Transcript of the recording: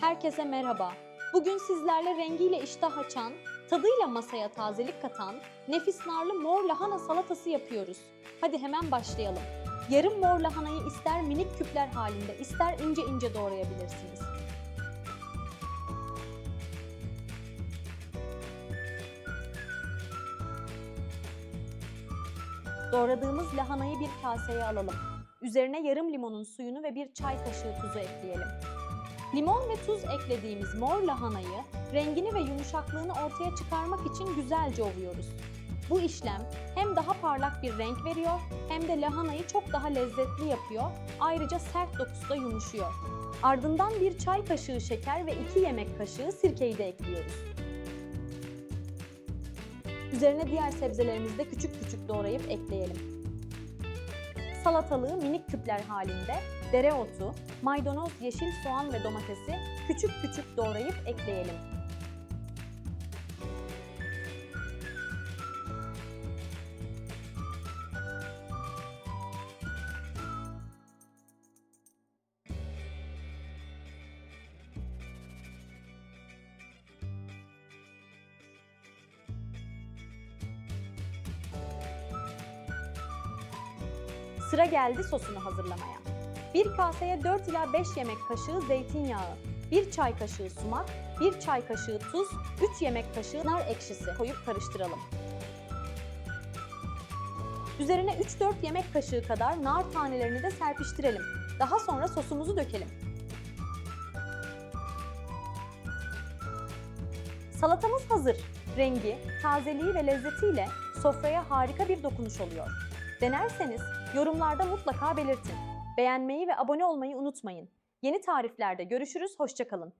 Herkese merhaba. Bugün sizlerle rengiyle iştah açan, tadıyla masaya tazelik katan, nefis narlı mor lahana salatası yapıyoruz. Hadi hemen başlayalım. Yarım mor lahanayı ister minik küpler halinde, ister ince ince doğrayabilirsiniz. Doğradığımız lahanayı bir kaseye alalım. Üzerine yarım limonun suyunu ve bir çay kaşığı tuzu ekleyelim. Limon ve tuz eklediğimiz mor lahanayı rengini ve yumuşaklığını ortaya çıkarmak için güzelce ovuyoruz. Bu işlem hem daha parlak bir renk veriyor hem de lahanayı çok daha lezzetli yapıyor. Ayrıca sert dokusu da yumuşuyor. Ardından bir çay kaşığı şeker ve 2 yemek kaşığı sirkeyi de ekliyoruz. Üzerine diğer sebzelerimizi de küçük küçük doğrayıp ekleyelim. Salatalığı minik küpler halinde dereotu, maydanoz, yeşil soğan ve domatesi küçük küçük doğrayıp ekleyelim. Sıra geldi sosunu hazırlamaya. Bir kaseye 4 ila 5 yemek kaşığı zeytinyağı, 1 çay kaşığı sumak, 1 çay kaşığı tuz, 3 yemek kaşığı nar ekşisi koyup karıştıralım. Üzerine 3-4 yemek kaşığı kadar nar tanelerini de serpiştirelim. Daha sonra sosumuzu dökelim. Salatamız hazır. Rengi, tazeliği ve lezzetiyle sofraya harika bir dokunuş oluyor. Denerseniz yorumlarda mutlaka belirtin. Beğenmeyi ve abone olmayı unutmayın. Yeni tariflerde görüşürüz, hoşçakalın.